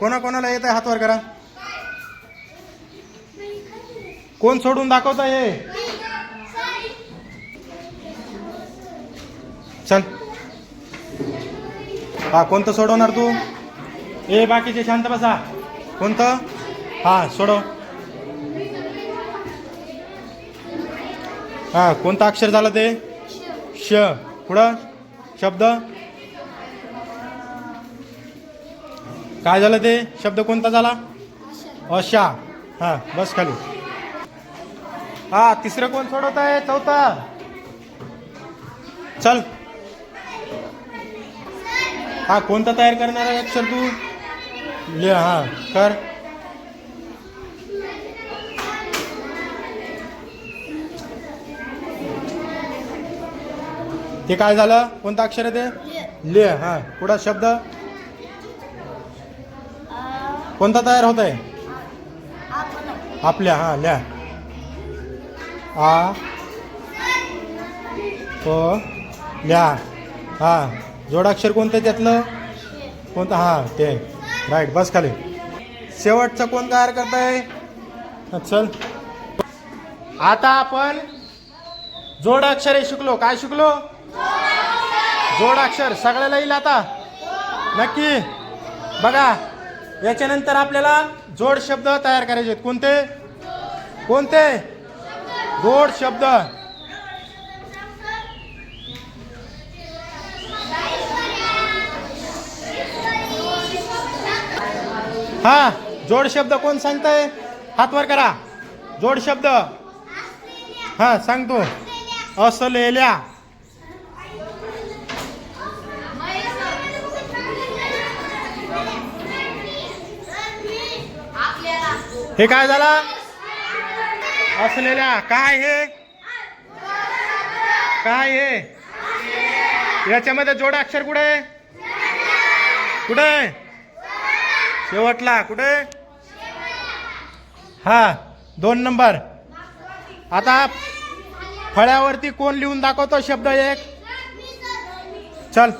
कोणाकोणाला येत आहे हातवर करा. कोण सोडून दाखवता हे? चल. हा कोणतं सोडवणार तू? ए बाकीचे शांत बसा. कोणतं? हा सोडव. हा कोणतं अक्षर झालं ते? श. पुढं. शब्द? काय झालं ते? शब्द कोणता झाला? अशा. हा बस खाली. हा तिसरं कोण सोडवत आहे चौथा. चल. हा कोणता तयार करणार आहे अक्षर तू? ले हा कर. ते काय झालं? कोणतं अक्षर आहे ते? ले हा पुढा शब्द. कोणता तयार होत आहे? आपल्या हा ल्या. आ प ल्या. हा जोडाक्षर कोणतं त्यातलं? कोणतं? हा ते. राईट बस खाली. शेवटचं कोण तयार करताय? चल. आता आपण जोडाक्षरे शिकलो. काय शिकलो? जोडाक्षर. सगळ्याला येईल आता? नक्की. बघा. याच्यानंतर आपल्याला जोड शब्द तयार करायचे आहेत. कोणते? कोणते? जोड शब्द. हा जोड शब्द कोण सांगताय? हात वर करा. जोड शब्द. हा सांगतो असलेल्या. हे काय झाला? असलेल्या काय हे? काय हे? याच्यामध्ये जोडाक्षर कुठे? कुठे? आहे? शेवटला. कुठे? हा दोन नंबर. आता फळ्यावरती कोण लिहून दाखवतो? शब्द एक. चल.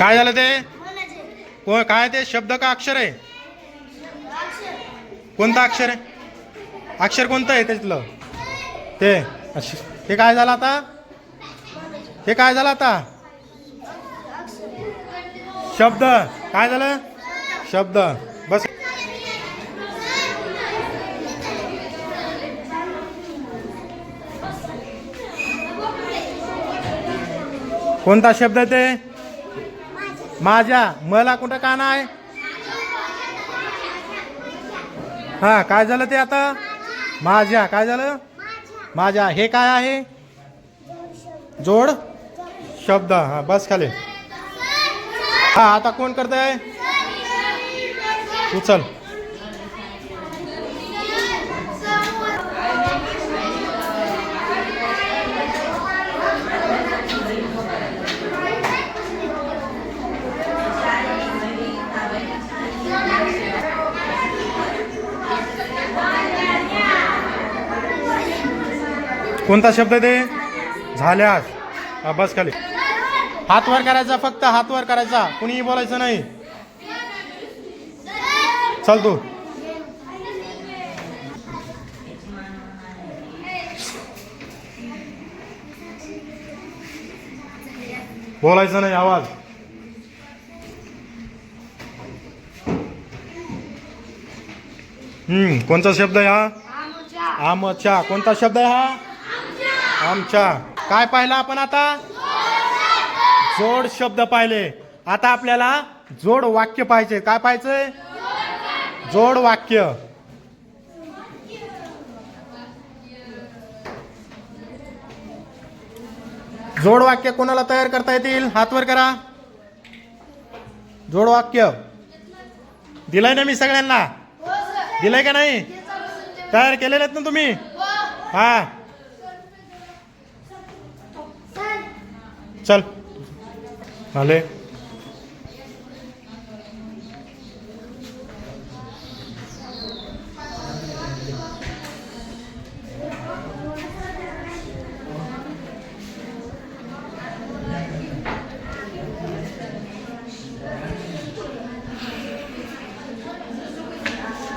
काय झालं ते? को काय ते? शब्द का अक्षर आहे? कोणतं अक्षर आहे? अक्षर कोणतं आहे त्यातलं? ते. ते काय झालं आता? हे काय झालं आता? शब्द. काय झालं? शब्द. बस. कोणता शब्द ते? माझ्या मला कुठं काना आहे? हा काय झालं ते आता? माझ्या काय झालं? माझ्या हे काय आहे? जोड? शब्द हा बस खाली. हा आता कोण करत आहे उचल. कोणता शब्द ते? झाल्यास. बस खाली. हात वर करायचा फक्त हात वर करायचा. कुणीही बोलायचं नाही. चल तू. बोलायचं नाही आवाज. हम्म कोणता शब्द आहे हा? आमच्या कोणता शब्द आहे हा? आमच्या. काय पाहिलं आपण आता? जोड शब्द पाहिले. आता आपल्याला जोड वाक्य पाहिजे काय पाहिजे जोड वाक्य. जोड वाक्य कोणाला तयार करता येतील? हातवर करा. जोड वाक्य. दिलंय ना मी सगळ्यांना? दिलंय का नाही? तयार केलेले आहेत ना तुम्ही? हा. चल. आले.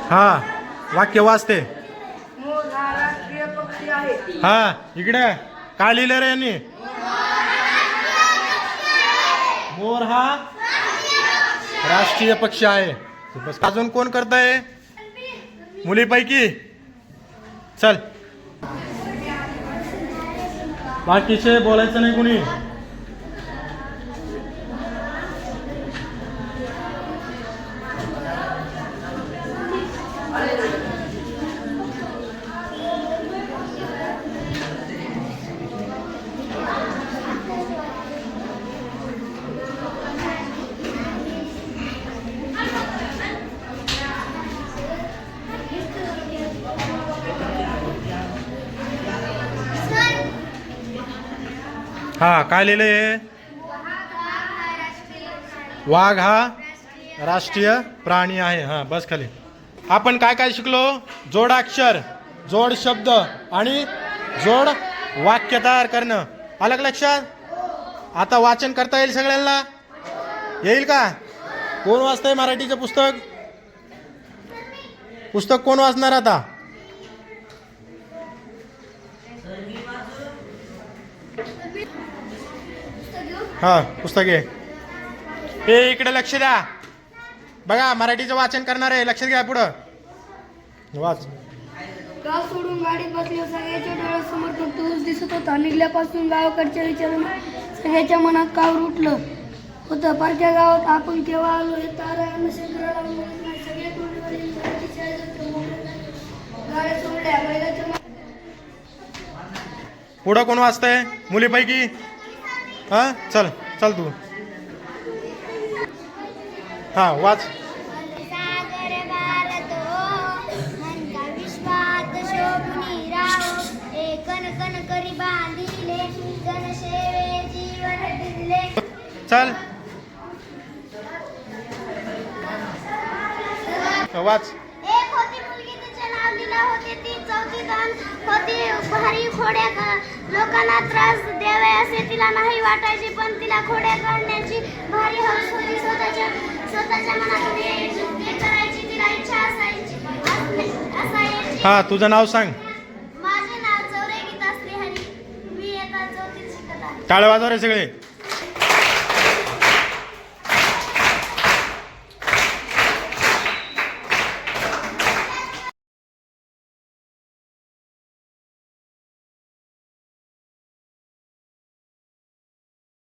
हा वाक्य वाचते. हा इकडे. काय लिहिलं रे यांनी? मोर हा राष्ट्रीय पक्षी आहे. बस अजून कोण करत आहे मुलीपैकी. चल. बाकीचे बोलायचं नाही कुणी? हा काय लिहिलंय वाघ हा राष्ट्रीय प्राणी आहे. हा बस खाली. आपण काय काय शिकलो? जोडाक्षर जोड शब्द आणि जोड वाक्य तयार करणं. आलं का लक्षात? आता वाचन करता येईल सगळ्यांना? येईल का? कोण वाचतंय मराठीचं पुस्तक? पुस्तक कोण वाचणार आता? हा पुस्तक आहे हे इकडे लक्ष द्या. बघा मराठीचं वाचन करणार आहे. लक्ष घ्या पुढं. वाच. गाव सोडून गाडीत बसले सगळ्याच्या डोळ्यासमोर ऊस दिसत होता. निघल्यापासून गावाकडच्या विचारून सगळ्याच्या मनात कावर उठलं. होतं पारख्या गावात आपण केव्हा आलो हे तारा नाही. सगळे गाड्या सोडल्या बैलाच्या पुढं कोण वाचतंय? मुलीपैकी? हा? चल चल तू. हा वाच. सागर भारतो दिला होते. ती चौथी दान होती. भारी खोड्या लोकांना त्रास द्यावे असे तिला नाही वाटायचे पण तिला खोड्या काढण्याची भारी हौस होती. स्वतःच्या स्वतःच्या मनातून हे करायची तिला इच्छा असायची. हा तुझं नाव सांग. माझे नाव चौरे गीता श्रीहरी. मी एका चौथीत शिकत आहे. टाळे वाजवा रे सगळे.